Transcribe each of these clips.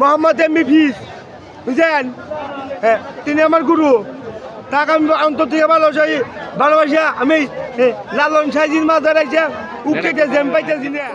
Mohammad MB ফিস বুঝছেন? হ্যাঁ তিনি আমার গুরু। তাকে আমি অন্তর থেকে ভালোবাসি ভালোবাসি। আমি লালন সাইজির মাঝে রাখছে উঠতে আমি পাইতেছি না।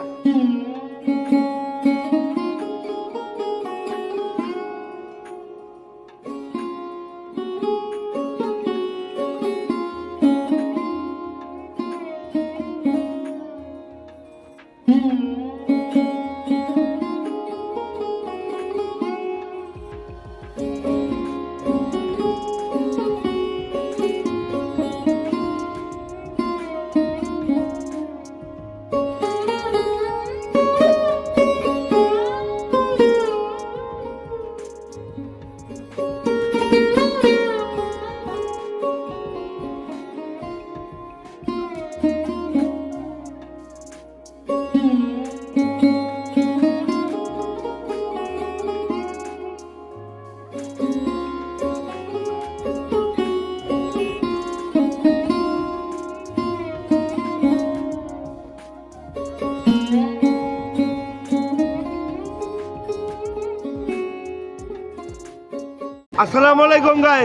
আসসালামু আলাইকুম গাই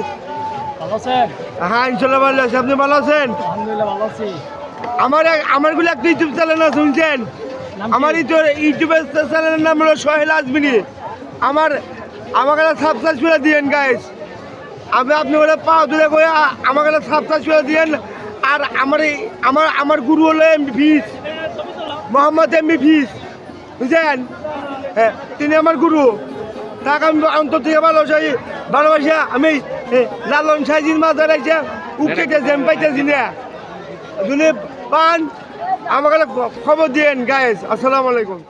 হ্যাঁ ইনশাল্লাহ ভালো আছি। আপনি ভালো আছেন? ভালো আমার এক- আমারগুলো একটা ইউটিউব চ্যানেল আছে শুনছেন? আমার? ইউটিউবের চ্যানেলের নাম হলো সোহেল আজমিনি। আমার আমাকে সাবস্ক্রাইব করে দিয়েন গাইস আমি আপনি ওরা পা দূরে করে আমাকে সাবস্ক্রাইব করে দিয়েন। আর আমার আমার আমার গুরু হলো এমবি ফিস মোহাম্মদ এমবি ফিস বুঝছেন? হ্যাঁ তিনি আমার গুরু। তাকে আমি অন্তর থেকে ভালোবাসি। ভালোবাসি, আমি লালন সাইজির মাছ ধরেছে উঠতে জেম পাইতেছি না। পান, আমাকে খবর দিয়েন গায়েস আসসালামু আলাইকুম।